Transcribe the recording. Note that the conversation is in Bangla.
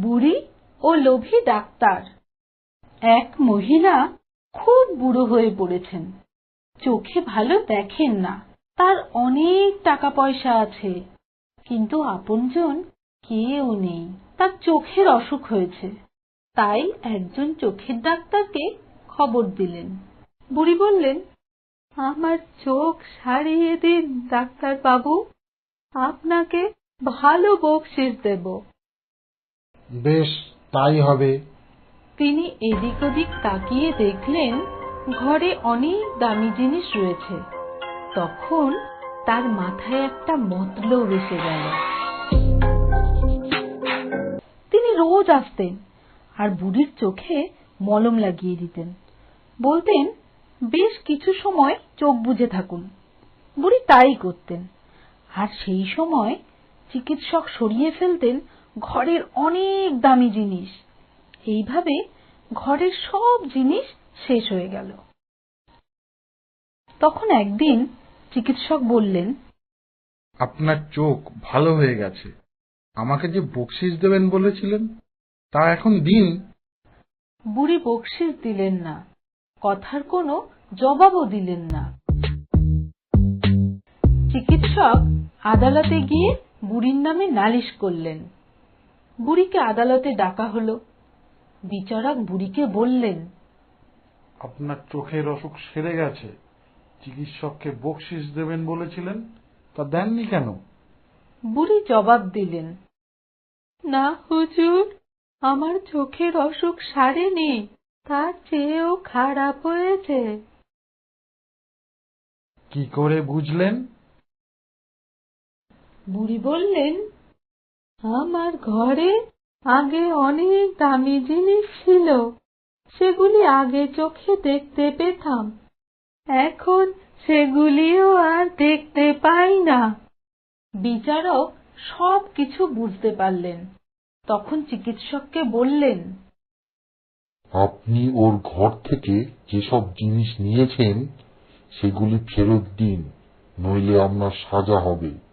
বুড়ি ও লোভী ডাক্তার। এক মহিলা খুব বুড়ো হয়ে পড়েছেন। চোখে ভালো দেখেন না। তার অনেক টাকা পয়সা আছে। কিন্তু আপনজন কেউ নেই। তার চোখের অসুখ হয়েছে। তাই একজন চোখের ডাক্তারকে খবর দিলেন। বুড়ি বললেন, আমার চোখ সারিয়ে দিন ডাক্তার বাবু আপনাকে ভালো বকশিস দেব। বেশ, তাই হবে। তিনি এদিক ওদিক তাকিয়ে দেখলেন ঘরে অনেক দামি জিনিস রয়েছে। তখন তার মাথায় একটা মতলব এসে গেল। তিনি রোজ আসতেন আর বুড়ির চোখে মলম লাগিয়ে দিতেন। বলতেন, বেশ কিছু সময় চোখ বুজে থাকুন। বুড়ি তাই করতেন। আর সেই সময় চিকিৎসক সরিয়ে ফেলতেন ঘরের অনেক দামি জিনিস। এইভাবে ঘরের সব জিনিস শেষ হয়ে গেল। তখন একদিন চিকিৎসক বললেন আপনার চোখ ভালো হয়ে গেছে। আমাকে যে বকশিস দেবেন বলেছিলেন তা এখন দিন। বুড়ি বকশিস দিলেন না। কথার কোনো জবাবও দিলেন না। চিকিৎসক আদালতে গিয়ে বুড়ির নামে নালিশ করলেন। বুড়িকে আদালতে ডাকা হলো। বিচারক বুড়িকে বললেন আপনার চোখের অসুখ সেরে গেছে। চিকিৎসককে বকশিস দেবেন বলেছিলেন তা দেননি কেন? বুড়ি জবাব দিলেন না হুজুর আমার চোখের অসুখ সারেনি তার চেয়েও খারাপ হয়েছে। কি করে বুঝলেন? বুড়ি বললেন আমার ঘরে আগে অনেক দামি জিনিস ছিল, সেগুলি আগে চোখে দেখতে পেতাম। এখন সেগুলিও আর দেখতে পাই না। বিচারক সব কিছু বুঝতে পারলেন। তখন চিকিৎসককে বললেন, আপনি ওর ঘর থেকে যেসব জিনিস নিয়েছেন, সেগুলি ফেরত দিন, নইলে আপনার সাজা হবে।